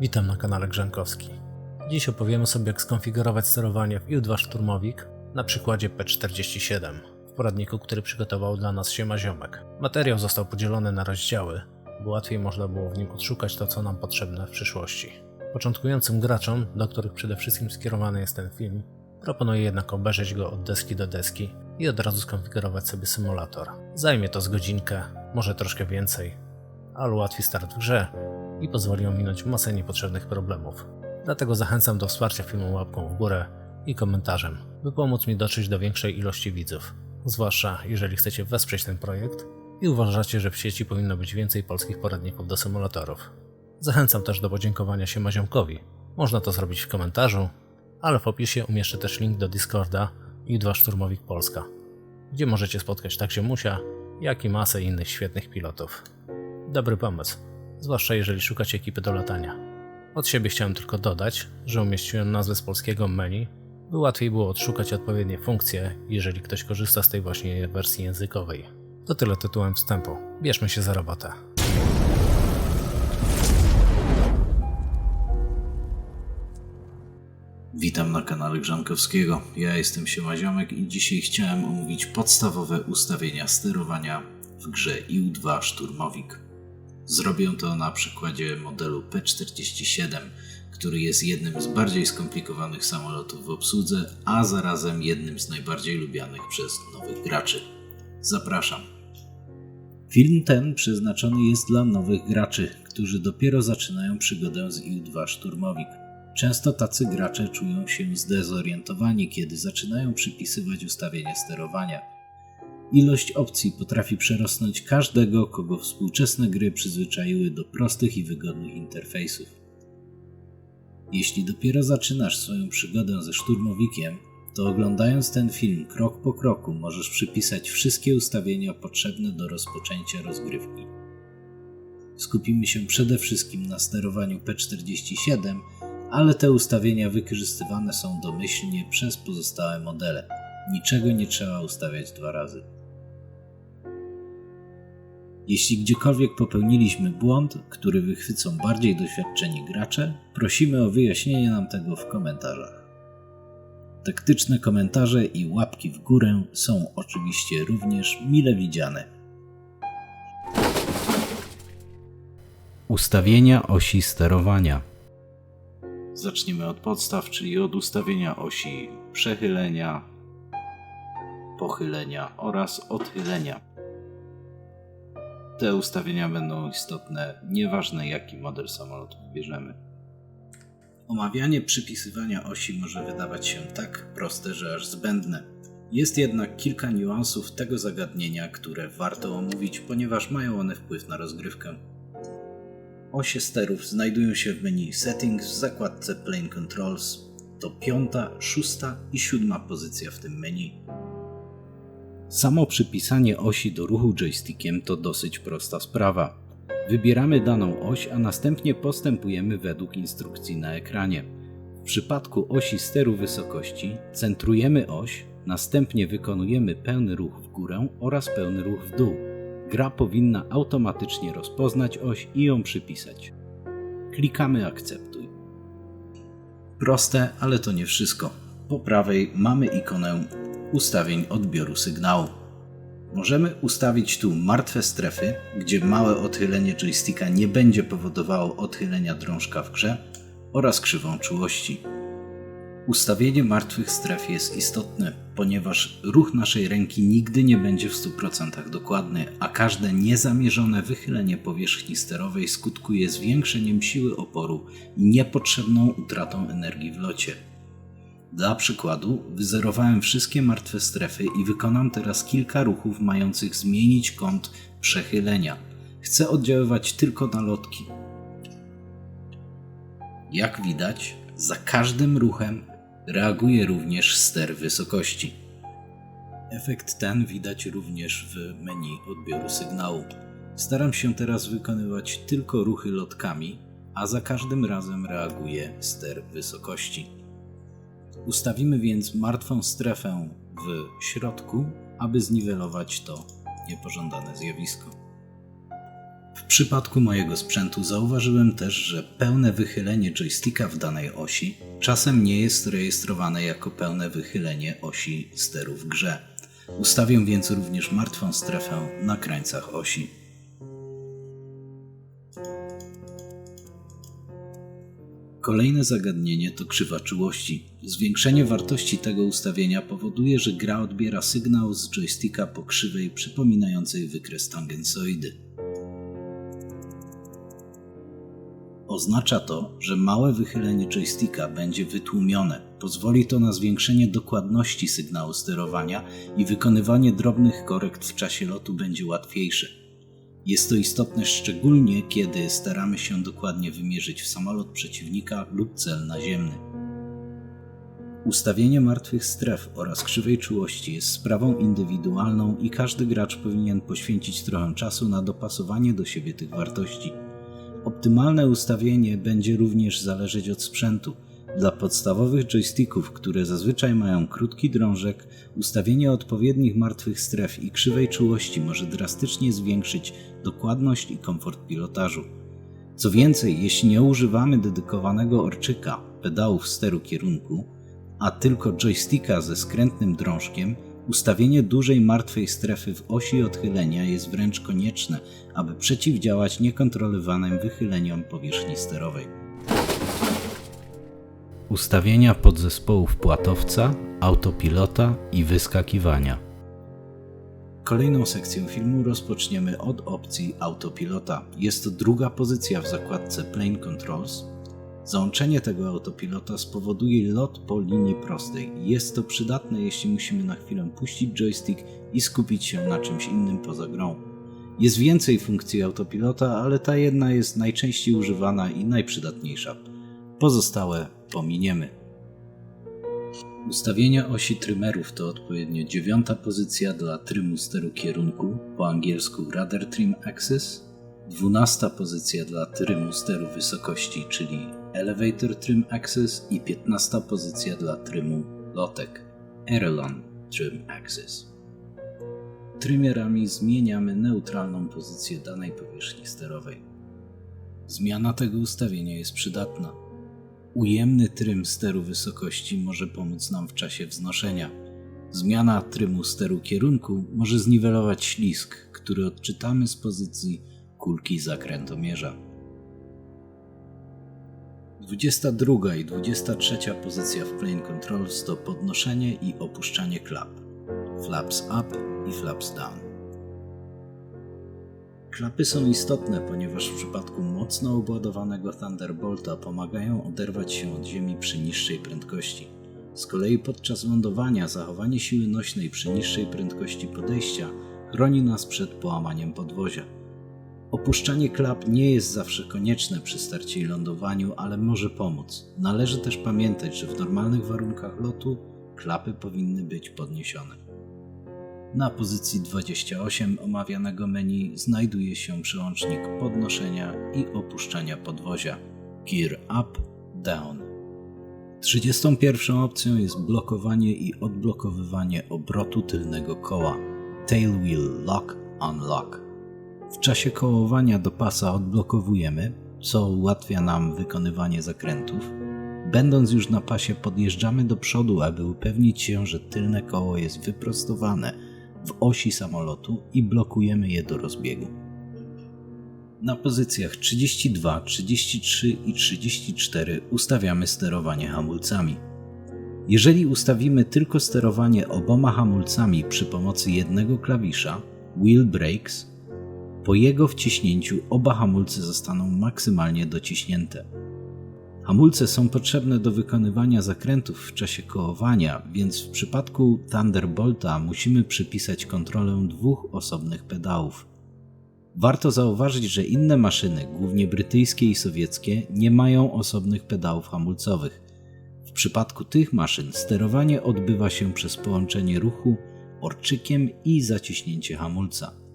Witam na kanale Grzankowski. Dziś opowiemy sobie jak skonfigurować sterowanie w IU-2 Szturmowik na przykładzie P47 w poradniku, który przygotował dla nas Siema Ziomek. Materiał został podzielony na rozdziały, by łatwiej można było w nim odszukać to, co nam potrzebne w przyszłości. Początkującym graczom, do których przede wszystkim skierowany jest ten film, proponuję jednak obejrzeć go od deski do deski i od razu skonfigurować sobie symulator. Zajmie to z godzinkę, może troszkę więcej, ale ułatwi start w grze i pozwoli ominąć masę niepotrzebnych problemów. Dlatego zachęcam do wsparcia filmu łapką w górę i komentarzem, by pomóc mi dotrzeć do większej ilości widzów. Zwłaszcza jeżeli chcecie wesprzeć ten projekt i uważacie, że w sieci powinno być więcej polskich poradników do symulatorów. Zachęcam też do podziękowania się Maziomkowi. Można to zrobić w komentarzu, ale w opisie umieszczę też link do Discorda i 2 Szturmowik Polska, gdzie możecie spotkać tak Ziomusia, jak i masę innych świetnych pilotów. Dobry pomysł, zwłaszcza jeżeli szukacie ekipy do latania. Od siebie chciałem tylko dodać, że umieściłem nazwę z polskiego menu, by łatwiej było odszukać odpowiednie funkcje, jeżeli ktoś korzysta z tej właśnie wersji językowej. To tyle tytułem wstępu. Bierzmy się za robotę. Witam na kanale Grzankowskiego. Ja jestem Siema Ziomek i dzisiaj chciałem omówić podstawowe ustawienia sterowania w grze IU-2 Szturmowik. Zrobię to na przykładzie modelu P47, który jest jednym z bardziej skomplikowanych samolotów w obsłudze, a zarazem jednym z najbardziej lubianych przez nowych graczy. Zapraszam. Film ten przeznaczony jest dla nowych graczy, którzy dopiero zaczynają przygodę z IU-2 Szturmowik. Często tacy gracze czują się zdezorientowani, kiedy zaczynają przypisywać ustawienia sterowania. Ilość opcji potrafi przerosnąć każdego, kogo współczesne gry przyzwyczaiły do prostych i wygodnych interfejsów. Jeśli dopiero zaczynasz swoją przygodę ze szturmowikiem, to oglądając ten film krok po kroku możesz przypisać wszystkie ustawienia potrzebne do rozpoczęcia rozgrywki. Skupimy się przede wszystkim na sterowaniu P47, ale te ustawienia wykorzystywane są domyślnie przez pozostałe modele. Niczego nie trzeba ustawiać dwa razy. Jeśli gdziekolwiek popełniliśmy błąd, który wychwycą bardziej doświadczeni gracze, prosimy o wyjaśnienie nam tego w komentarzach. Taktyczne komentarze i łapki w górę są oczywiście również mile widziane. Ustawienia osi sterowania. Zaczniemy od podstaw, czyli od ustawienia osi przechylenia, pochylenia oraz odchylenia. Te ustawienia będą istotne, nieważne jaki model samolotu wybierzemy. Omawianie przypisywania osi może wydawać się tak proste, że aż zbędne. Jest jednak kilka niuansów tego zagadnienia, które warto omówić, ponieważ mają one wpływ na rozgrywkę. Osie sterów znajdują się w menu Settings w zakładce Plane Controls. To piąta, szósta i siódma pozycja w tym menu. Samo przypisanie osi do ruchu joystickiem to dosyć prosta sprawa. Wybieramy daną oś, a następnie postępujemy według instrukcji na ekranie. W przypadku osi steru wysokości centrujemy oś, następnie wykonujemy pełny ruch w górę oraz pełny ruch w dół. Gra powinna automatycznie rozpoznać oś i ją przypisać. Klikamy Akceptuj. Proste, ale to nie wszystko. Po prawej mamy ikonę ustawień odbioru sygnału. Możemy ustawić tu martwe strefy, gdzie małe odchylenie joysticka nie będzie powodowało odchylenia drążka w grze oraz krzywą czułości. Ustawienie martwych stref jest istotne, ponieważ ruch naszej ręki nigdy nie będzie w 100% dokładny, a każde niezamierzone wychylenie powierzchni sterowej skutkuje zwiększeniem siły oporu i niepotrzebną utratą energii w locie. Dla przykładu, wyzerowałem wszystkie martwe strefy i wykonam teraz kilka ruchów mających zmienić kąt przechylenia. Chcę oddziaływać tylko na lotki. Jak widać, za każdym ruchem reaguje również ster wysokości. Efekt ten widać również w menu odbioru sygnału. Staram się teraz wykonywać tylko ruchy lotkami, a za każdym razem reaguje ster wysokości. Ustawimy więc martwą strefę w środku, aby zniwelować to niepożądane zjawisko. W przypadku mojego sprzętu zauważyłem też, że pełne wychylenie joysticka w danej osi czasem nie jest rejestrowane jako pełne wychylenie osi steru w grze. Ustawię więc również martwą strefę na krańcach osi. Kolejne zagadnienie to krzywa czułości. Zwiększenie wartości tego ustawienia powoduje, że gra odbiera sygnał z joysticka po krzywej przypominającej wykres tangensoidy. Oznacza to, że małe wychylenie joysticka będzie wytłumione. Pozwoli to na zwiększenie dokładności sygnału sterowania i wykonywanie drobnych korekt w czasie lotu będzie łatwiejsze. Jest to istotne szczególnie, kiedy staramy się dokładnie wymierzyć w samolot przeciwnika lub cel naziemny. Ustawienie martwych stref oraz krzywej czułości jest sprawą indywidualną i każdy gracz powinien poświęcić trochę czasu na dopasowanie do siebie tych wartości. Optymalne ustawienie będzie również zależeć od sprzętu. Dla podstawowych joysticków, które zazwyczaj mają krótki drążek, ustawienie odpowiednich martwych stref i krzywej czułości może drastycznie zwiększyć dokładność i komfort pilotażu. Co więcej, jeśli nie używamy dedykowanego orczyka, pedałów steru kierunku, a tylko joysticka ze skrętnym drążkiem, ustawienie dużej martwej strefy w osi odchylenia jest wręcz konieczne, aby przeciwdziałać niekontrolowanym wychyleniom powierzchni sterowej. Ustawienia podzespołów płatowca, autopilota i wyskakiwania. Kolejną sekcję filmu rozpoczniemy od opcji autopilota. Jest to druga pozycja w zakładce Plane Controls. Załączenie tego autopilota spowoduje lot po linii prostej. Jest to przydatne, jeśli musimy na chwilę puścić joystick i skupić się na czymś innym poza grą. Jest więcej funkcji autopilota, ale ta jedna jest najczęściej używana i najprzydatniejsza. Pozostałe pominiemy. Ustawienia osi trymerów to odpowiednio dziewiąta pozycja dla trymu steru kierunku, po angielsku Radar Trim Axis, dwunasta pozycja dla trymu steru wysokości, czyli Elevator Trim Axis i piętnasta pozycja dla trymu lotek, Airlon Trim Axis. Trymerami zmieniamy neutralną pozycję danej powierzchni sterowej. Zmiana tego ustawienia jest przydatna. Ujemny trym steru wysokości może pomóc nam w czasie wznoszenia. Zmiana trymu steru kierunku może zniwelować ślisk, który odczytamy z pozycji kulki zakrętomierza. 22 i 23 pozycja w Plane Controls to podnoszenie i opuszczanie klap. Flaps up i flaps down. Klapy są istotne, ponieważ w przypadku mocno obładowanego Thunderbolta pomagają oderwać się od ziemi przy niższej prędkości. Z kolei podczas lądowania zachowanie siły nośnej przy niższej prędkości podejścia chroni nas przed połamaniem podwozia. Opuszczanie klap nie jest zawsze konieczne przy starcie i lądowaniu, ale może pomóc. Należy też pamiętać, że w normalnych warunkach lotu klapy powinny być podniesione. Na pozycji 28 omawianego menu znajduje się przełącznik podnoszenia i opuszczania podwozia Gear Up, Down. 31 opcją jest blokowanie i odblokowywanie obrotu tylnego koła Tail Wheel Lock Unlock. W czasie kołowania do pasa odblokowujemy, co ułatwia nam wykonywanie zakrętów. Będąc już na pasie podjeżdżamy do przodu, aby upewnić się, że tylne koło jest wyprostowane w osi samolotu i blokujemy je do rozbiegu. Na pozycjach 32, 33 i 34 ustawiamy sterowanie hamulcami. Jeżeli ustawimy tylko sterowanie oboma hamulcami przy pomocy jednego klawisza Wheel Brakes, po jego wciśnięciu oba hamulce zostaną maksymalnie dociśnięte. Hamulce są potrzebne do wykonywania zakrętów w czasie kołowania, więc w przypadku Thunderbolta musimy przypisać kontrolę dwóch osobnych pedałów. Warto zauważyć, że inne maszyny, głównie brytyjskie i sowieckie, nie mają osobnych pedałów hamulcowych. W przypadku tych maszyn sterowanie odbywa się przez połączenie ruchu orczykiem i zaciśnięcie hamulca.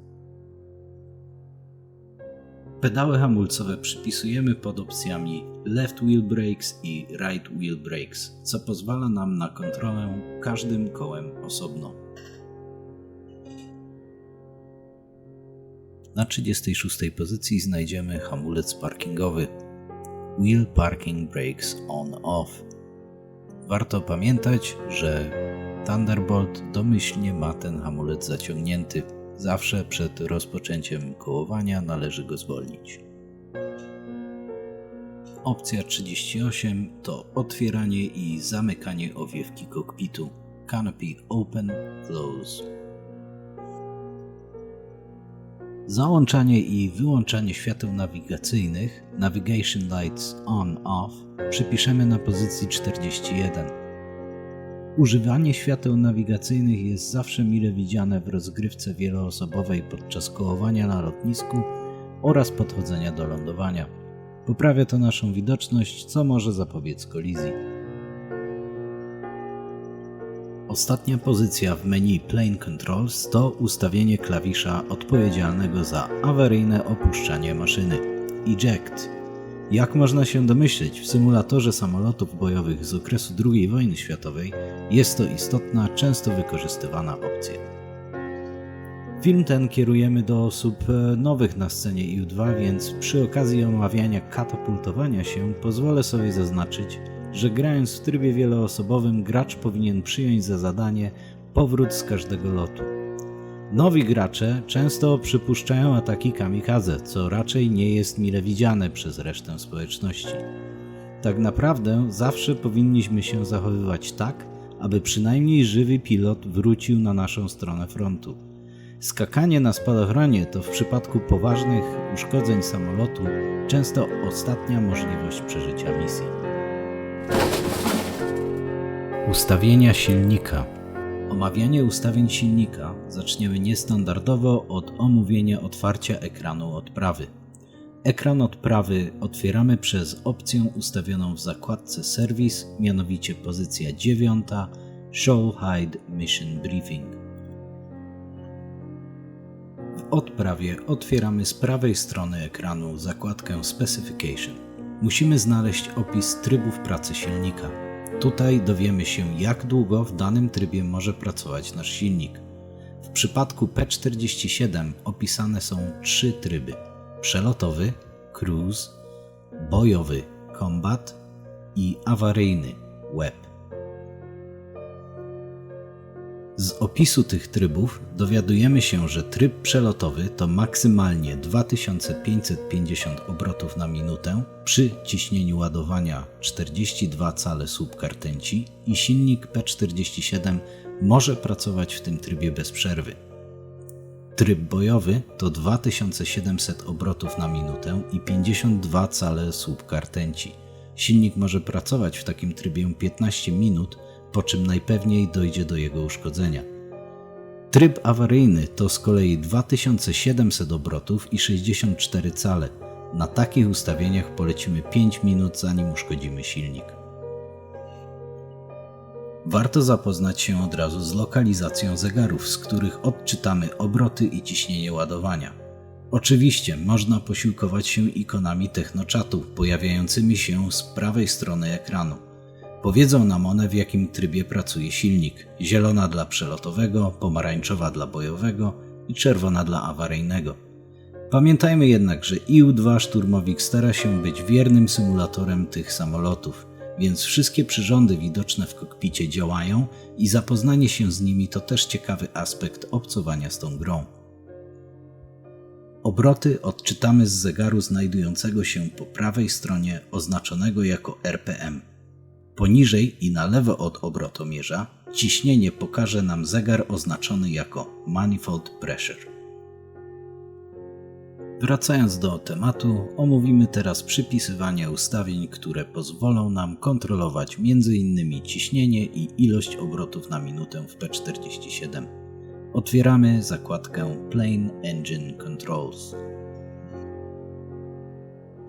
Pedały hamulcowe przypisujemy pod opcjami Left Wheel Brakes i Right Wheel Brakes, co pozwala nam na kontrolę każdym kołem osobno. Na 36 pozycji znajdziemy hamulec parkingowy Wheel Parking Brakes On-Off. Warto pamiętać, że Thunderbolt domyślnie ma ten hamulec zaciągnięty. Zawsze przed rozpoczęciem kołowania należy go zwolnić. Opcja 38 to otwieranie i zamykanie owiewki kokpitu. Canopy Open Close. Załączanie i wyłączanie świateł nawigacyjnych Navigation Lights On Off przypiszemy na pozycji 41. Używanie świateł nawigacyjnych jest zawsze mile widziane w rozgrywce wieloosobowej podczas kołowania na lotnisku oraz podchodzenia do lądowania. Poprawia to naszą widoczność, co może zapobiec kolizji. Ostatnia pozycja w menu Plane Controls to ustawienie klawisza odpowiedzialnego za awaryjne opuszczanie maszyny Eject. Jak można się domyśleć, w symulatorze samolotów bojowych z okresu II wojny światowej jest to istotna, często wykorzystywana opcja. Film ten kierujemy do osób e, nowych na scenie IU-2, więc przy okazji omawiania katapultowania się pozwolę sobie zaznaczyć, że grając w trybie wieloosobowym gracz powinien przyjąć za zadanie powrót z każdego lotu. Nowi gracze często przypuszczają ataki kamikadze, co raczej nie jest mile widziane przez resztę społeczności. Tak naprawdę zawsze powinniśmy się zachowywać tak, aby przynajmniej żywy pilot wrócił na naszą stronę frontu. Skakanie na spadochronie to w przypadku poważnych uszkodzeń samolotu często ostatnia możliwość przeżycia misji. Ustawienia silnika. Omawianie ustawień silnika zaczniemy niestandardowo od omówienia otwarcia ekranu odprawy. Ekran odprawy otwieramy przez opcję ustawioną w zakładce Service, mianowicie pozycja 9 Show Hide Mission Briefing. W odprawie otwieramy z prawej strony ekranu zakładkę Specification. Musimy znaleźć opis trybów pracy silnika. Tutaj dowiemy się, jak długo w danym trybie może pracować nasz silnik. W przypadku P47 opisane są trzy tryby: przelotowy, cruise, bojowy, combat i awaryjny, web. Z opisu tych trybów dowiadujemy się, że tryb przelotowy to maksymalnie 2550 obrotów na minutę przy ciśnieniu ładowania 42 cale słupka rtęci i silnik P47 może pracować w tym trybie bez przerwy. Tryb bojowy to 2700 obrotów na minutę i 52 cale słupka rtęci. Silnik może pracować w takim trybie 15 minut, po czym najpewniej dojdzie do jego uszkodzenia. Tryb awaryjny to z kolei 2700 obrotów i 64 cale. Na takich ustawieniach polecimy 5 minut zanim uszkodzimy silnik. Warto zapoznać się od razu z lokalizacją zegarów, z których odczytamy obroty i ciśnienie ładowania. Oczywiście można posiłkować się ikonami technochatu pojawiającymi się z prawej strony ekranu. Powiedzą nam one, w jakim trybie pracuje silnik: zielona dla przelotowego, pomarańczowa dla bojowego i czerwona dla awaryjnego. Pamiętajmy jednak, że IU-2 Szturmowik stara się być wiernym symulatorem tych samolotów, więc wszystkie przyrządy widoczne w kokpicie działają i zapoznanie się z nimi to też ciekawy aspekt obcowania z tą grą. Obroty odczytamy z zegaru znajdującego się po prawej stronie oznaczonego jako RPM. Poniżej i na lewo od obrotomierza ciśnienie pokaże nam zegar oznaczony jako Manifold Pressure. Wracając do tematu, omówimy teraz przypisywanie ustawień, które pozwolą nam kontrolować m.in. ciśnienie i ilość obrotów na minutę w P47. Otwieramy zakładkę Plane Engine Controls.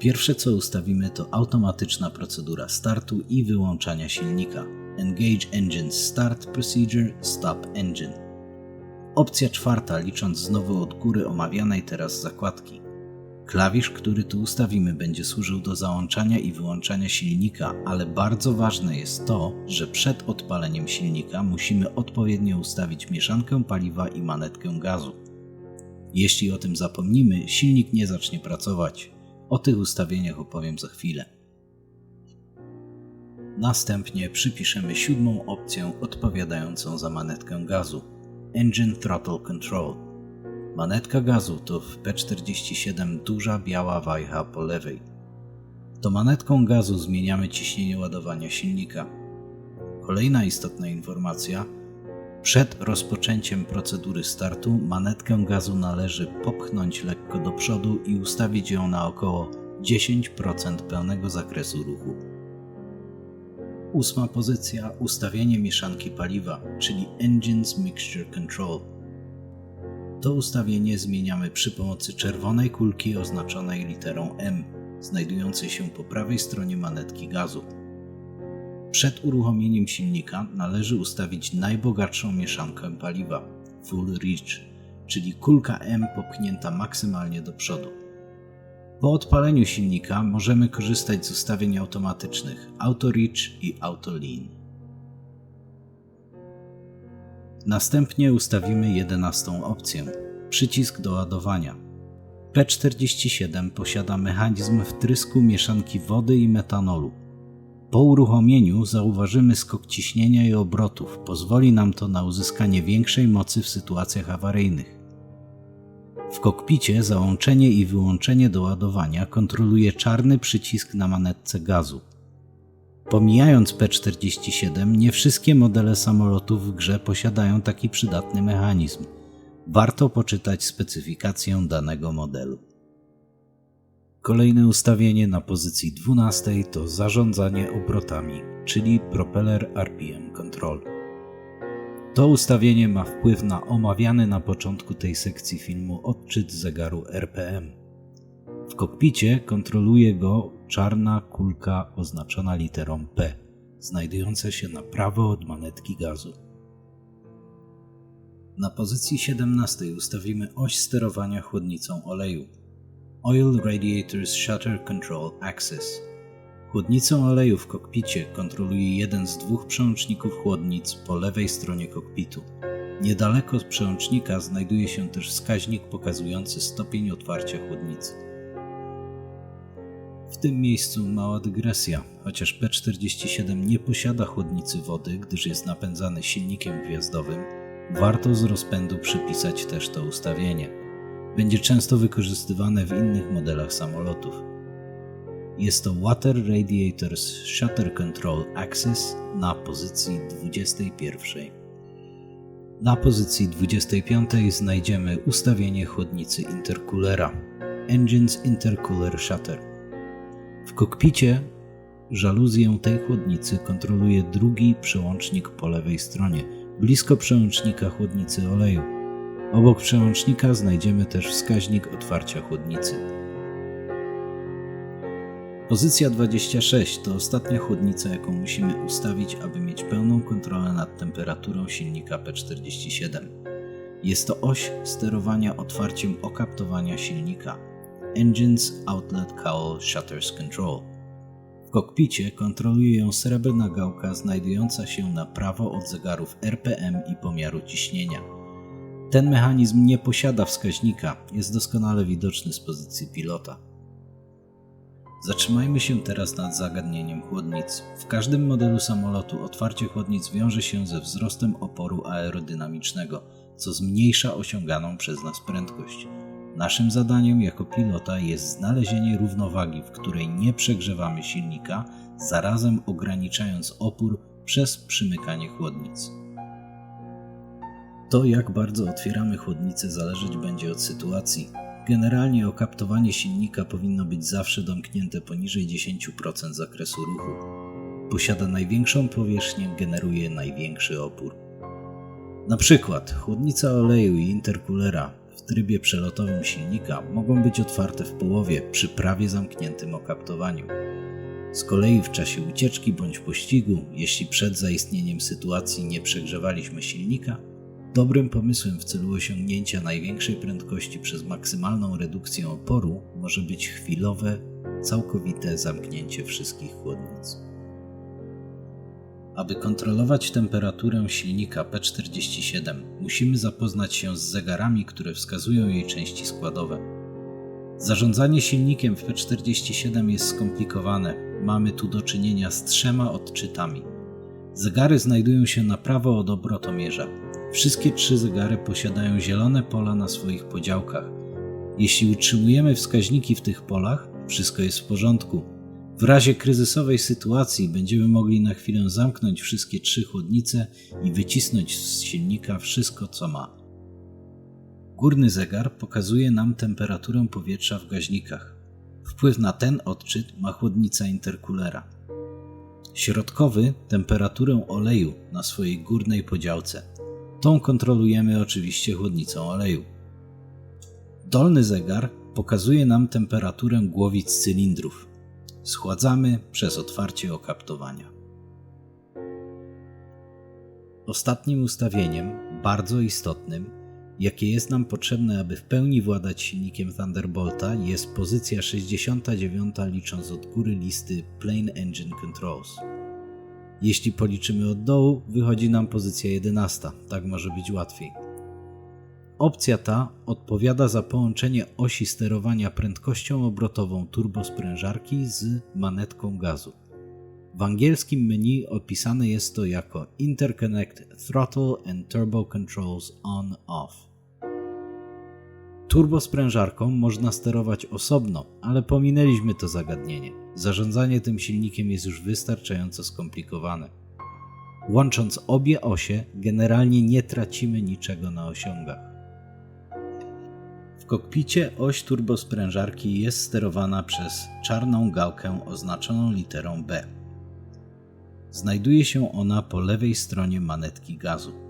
Pierwsze co ustawimy to automatyczna procedura startu i wyłączania silnika. Engage Engine Start Procedure Stop Engine. Opcja czwarta, licząc znowu od góry omawianej teraz zakładki. Klawisz, który tu ustawimy, będzie służył do załączania i wyłączania silnika, ale bardzo ważne jest to, że przed odpaleniem silnika musimy odpowiednio ustawić mieszankę paliwa i manetkę gazu. Jeśli o tym zapomnimy, silnik nie zacznie pracować. O tych ustawieniach opowiem za chwilę. Następnie przypiszemy siódmą opcję odpowiadającą za manetkę gazu Engine Throttle Control. Manetka gazu to w P47 duża biała wajcha po lewej. To manetką gazu zmieniamy ciśnienie ładowania silnika. Kolejna istotna informacja. Przed rozpoczęciem procedury startu manetkę gazu należy popchnąć lekko do przodu i ustawić ją na około 10% pełnego zakresu ruchu. Ósma pozycja ustawienie mieszanki paliwa, czyli Engines Mixture Control. To ustawienie zmieniamy przy pomocy czerwonej kulki oznaczonej literą M, znajdującej się po prawej stronie manetki gazu. Przed uruchomieniem silnika należy ustawić najbogatszą mieszankę paliwa Full Reach, czyli kulka M popchnięta maksymalnie do przodu. Po odpaleniu silnika możemy korzystać z ustawień automatycznych Auto Reach i Auto Lean. Następnie ustawimy jedenastą opcję przycisk do ładowania. P47 posiada mechanizm wtrysku mieszanki wody i metanolu. Po uruchomieniu zauważymy skok ciśnienia i obrotów. Pozwoli nam to na uzyskanie większej mocy w sytuacjach awaryjnych. W kokpicie załączenie i wyłączenie do ładowania kontroluje czarny przycisk na manetce gazu. Pomijając P47, nie wszystkie modele samolotów w grze posiadają taki przydatny mechanizm. Warto poczytać specyfikację danego modelu. Kolejne ustawienie na pozycji 12 to zarządzanie obrotami, czyli Propeller RPM Control. To ustawienie ma wpływ na omawiany na początku tej sekcji filmu odczyt zegaru RPM. W kokpicie kontroluje go czarna kulka oznaczona literą P, znajdująca się na prawo od manetki gazu. Na pozycji 17 ustawimy oś sterowania chłodnicą oleju. Oil Radiators Shutter Control Axis. Chłodnicą oleju w kokpicie kontroluje jeden z dwóch przełączników chłodnic po lewej stronie kokpitu. Niedaleko przełącznika znajduje się też wskaźnik pokazujący stopień otwarcia chłodnicy. W tym miejscu mała dygresja. Chociaż P47 nie posiada chłodnicy wody, gdyż jest napędzany silnikiem gwiazdowym, warto z rozpędu przypisać też to ustawienie. Będzie często wykorzystywane w innych modelach samolotów. Jest to Water Radiators Shutter Control Axis na pozycji 21. Na pozycji 25 znajdziemy ustawienie chłodnicy intercoolera Engines Intercooler Shutter. W kokpicie żaluzję tej chłodnicy kontroluje drugi przełącznik po lewej stronie, blisko przełącznika chłodnicy oleju. Obok przełącznika znajdziemy też wskaźnik otwarcia chłodnicy. Pozycja 26 to ostatnia chłodnica, jaką musimy ustawić, aby mieć pełną kontrolę nad temperaturą silnika P47. Jest to oś sterowania otwarciem okaptowania silnika Engines Outlet Cowl Shutters Control. W kokpicie kontroluje ją srebrna gałka znajdująca się na prawo od zegarów RPM i pomiaru ciśnienia. Ten mechanizm nie posiada wskaźnika, jest doskonale widoczny z pozycji pilota. Zatrzymajmy się teraz nad zagadnieniem chłodnic. W każdym modelu samolotu otwarcie chłodnic wiąże się ze wzrostem oporu aerodynamicznego, co zmniejsza osiąganą przez nas prędkość. Naszym zadaniem jako pilota jest znalezienie równowagi, w której nie przegrzewamy silnika, zarazem ograniczając opór przez przymykanie chłodnic. To, jak bardzo otwieramy chłodnicę, zależeć będzie od sytuacji. Generalnie okaptowanie silnika powinno być zawsze domknięte poniżej 10% zakresu ruchu. Posiada największą powierzchnię, generuje największy opór. Na przykład chłodnica oleju i intercoolera w trybie przelotowym silnika mogą być otwarte w połowie przy prawie zamkniętym okaptowaniu. Z kolei w czasie ucieczki bądź pościgu, jeśli przed zaistnieniem sytuacji nie przegrzewaliśmy silnika, Dobrym pomysłem w celu osiągnięcia największej prędkości przez maksymalną redukcję oporu może być chwilowe, całkowite zamknięcie wszystkich chłodnic. Aby kontrolować temperaturę silnika P47, musimy zapoznać się z zegarami, które wskazują jej części składowe. Zarządzanie silnikiem w P47 jest skomplikowane. Mamy tu do czynienia z trzema odczytami. Zegary znajdują się na prawo od obrotomierza. Wszystkie trzy zegary posiadają zielone pola na swoich podziałkach. Jeśli utrzymujemy wskaźniki w tych polach, wszystko jest w porządku. W razie kryzysowej sytuacji będziemy mogli na chwilę zamknąć wszystkie trzy chłodnice i wycisnąć z silnika wszystko, co ma. Górny zegar pokazuje nam temperaturę powietrza w gaźnikach. Wpływ na ten odczyt ma chłodnica interkulera. Środkowy temperaturę oleju na swojej górnej podziałce. Tą kontrolujemy oczywiście chłodnicą oleju. Dolny zegar pokazuje nam temperaturę głowic cylindrów. Schładzamy przez otwarcie okaptowania. Ostatnim ustawieniem, bardzo istotnym, jakie jest nam potrzebne, aby w pełni władać silnikiem Thunderbolta, jest pozycja 69 licząc od góry listy Plane Engine Controls. Jeśli policzymy od dołu, wychodzi nam pozycja 11, tak może być łatwiej. Opcja ta odpowiada za połączenie osi sterowania prędkością obrotową turbosprężarki z manetką gazu. W angielskim menu opisane jest to jako Interconnect Throttle and Turbo Controls On-Off. Turbosprężarką można sterować osobno, ale pominęliśmy to zagadnienie. Zarządzanie tym silnikiem jest już wystarczająco skomplikowane. Łącząc obie osie, generalnie nie tracimy niczego na osiągach. W kokpicie oś turbosprężarki jest sterowana przez czarną gałkę oznaczoną literą B. Znajduje się ona po lewej stronie manetki gazu.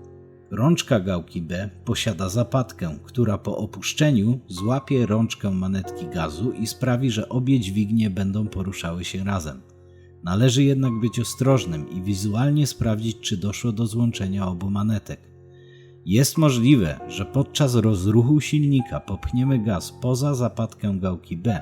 Rączka gałki B posiada zapadkę, która po opuszczeniu złapie rączkę manetki gazu i sprawi, że obie dźwignie będą poruszały się razem. Należy jednak być ostrożnym i wizualnie sprawdzić, czy doszło do złączenia obu manetek. Jest możliwe, że podczas rozruchu silnika popchniemy gaz poza zapadkę gałki B.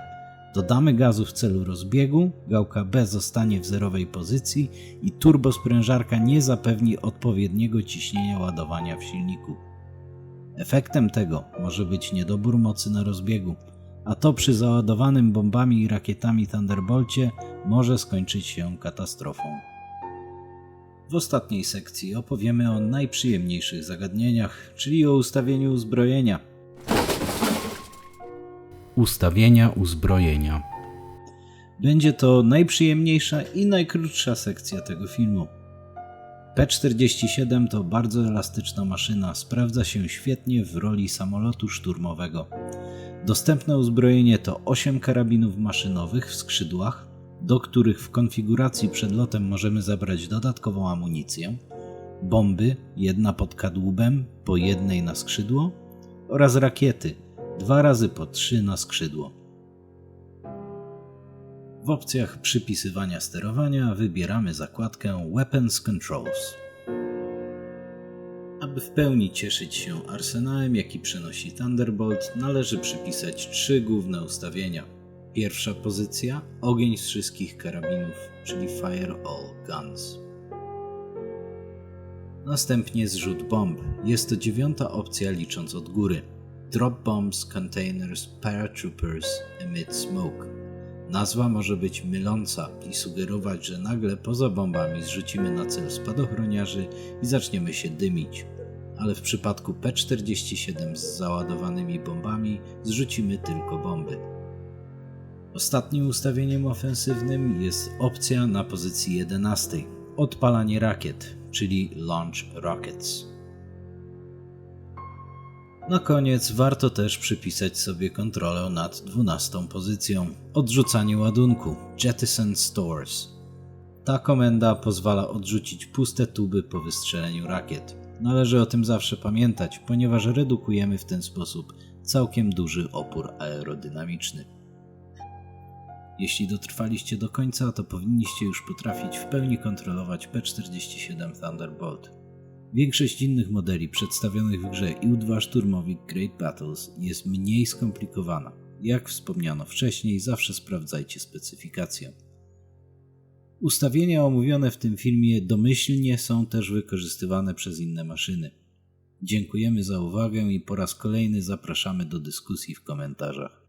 Dodamy gazu w celu rozbiegu, gałka B zostanie w zerowej pozycji i turbosprężarka nie zapewni odpowiedniego ciśnienia ładowania w silniku. Efektem tego może być niedobór mocy na rozbiegu, a to przy załadowanym bombami i rakietami Thunderbolcie może skończyć się katastrofą. W ostatniej sekcji opowiemy o najprzyjemniejszych zagadnieniach, czyli o ustawieniu uzbrojenia. Ustawienia uzbrojenia. Będzie to najprzyjemniejsza i najkrótsza sekcja tego filmu. P-47 to bardzo elastyczna maszyna, sprawdza się świetnie w roli samolotu szturmowego. Dostępne uzbrojenie to 8 karabinów maszynowych w skrzydłach, do których w konfiguracji przed lotem możemy zabrać dodatkową amunicję, bomby, jedna pod kadłubem, po jednej na skrzydło oraz rakiety, dwa razy po trzy na skrzydło. W opcjach przypisywania sterowania wybieramy zakładkę Weapons Controls. Aby w pełni cieszyć się arsenałem, jaki przynosi Thunderbolt, należy przypisać trzy główne ustawienia. Pierwsza pozycja ogień z wszystkich karabinów, czyli Fire All Guns. Następnie zrzut bomb. Jest to dziewiąta opcja licząc od góry. Drop bombs containers paratroopers emit smoke. Nazwa może być myląca i sugerować, że nagle poza bombami zrzucimy na cel spadochroniarzy i zaczniemy się dymić. Ale w przypadku P-47 z załadowanymi bombami zrzucimy tylko bomby. Ostatnim ustawieniem ofensywnym jest opcja na pozycji 11 odpalanie rakiet, czyli Launch Rockets. Na koniec warto też przypisać sobie kontrolę nad 12 pozycją odrzucanie ładunku Jettison Stores. Ta komenda pozwala odrzucić puste tuby po wystrzeleniu rakiet. Należy o tym zawsze pamiętać, ponieważ redukujemy w ten sposób całkiem duży opór aerodynamiczny. Jeśli dotrwaliście do końca, to powinniście już potrafić w pełni kontrolować P-47 Thunderbolt. Większość innych modeli przedstawionych w grze IU-2 Szturmowik Great Battles jest mniej skomplikowana. Jak wspomniano wcześniej, zawsze sprawdzajcie specyfikację. Ustawienia omówione w tym filmie domyślnie są też wykorzystywane przez inne maszyny. Dziękujemy za uwagę i po raz kolejny zapraszamy do dyskusji w komentarzach.